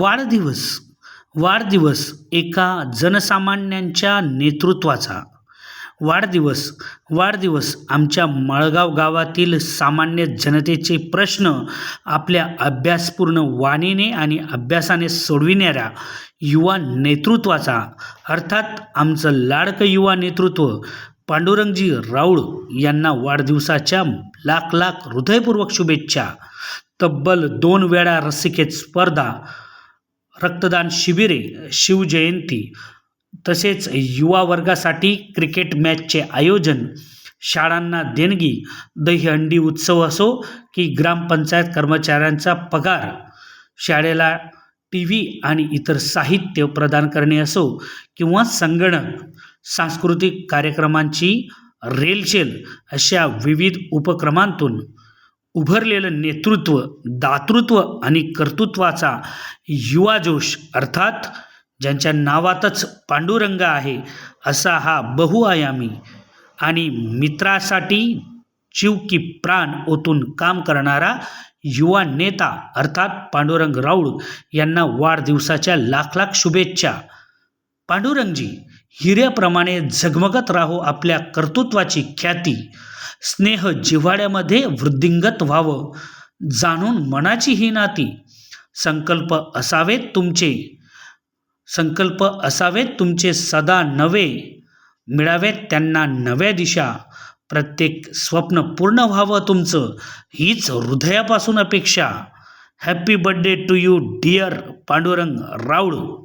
वाढदिवस. वाढदिवस एका जनसामान्यांच्या नेतृत्वाचा. वाढदिवस वाढदिवस आमच्या मळगाव गावातील सामान्य जनतेचे प्रश्न आपल्या अभ्यासपूर्ण वाणीने आणि अभ्यासाने सोडविणाऱ्या युवा नेतृत्वाचा. अर्थात आमचं लाडकं युवा नेतृत्व पांडुरंगजी राऊळ यांना वाढदिवसाच्या लाख लाख हृदयपूर्वक शुभेच्छा. तब्बल दोन वेळा रसिकेत स्पर्धा रक्तदान शिबिरे शिवजयंती तसेच युवा वर्गासाठी क्रिकेट मॅचचे आयोजन शाळांना देणगी दहीहंडी उत्सव असो की ग्रामपंचायत कर्मचाऱ्यांचा पगार शाळेला टी व्ही आणि इतर साहित्य प्रदान करणे असो किंवा संगणक सांस्कृतिक कार्यक्रमांची रेलचेल अशा विविध उपक्रमांतून उभरलेलं नेतृत्व दातृत्व आणि कर्तृत्वाचा युवा जोश अर्थात ज्यांच्या नावातच पांडुरंग आहे असा हा बहुआयामी आणि मित्रासाठी जीव की प्राण ओतून काम करणारा युवा नेता अर्थात पांडुरंग राऊळ यांना वाढदिवसाच्या लाख लाख शुभेच्छा. पांडुरंगजी हिऱ्याप्रमाणे झगमगत राहो आपल्या कर्तृत्वाची ख्याती. स्नेह जिव्हाळ्यामध्ये वृद्धिंगत व्हावं जाणून मनाची ही नाती. संकल्प असावेत तुमचे. संकल्प असावेत तुमचे सदा नवे. मिळावेत त्यांना नव्या दिशा. प्रत्येक स्वप्न पूर्ण व्हावं तुमचं हीच हृदयापासून अपेक्षा. Happy birthday to you dear Pandurang Raul.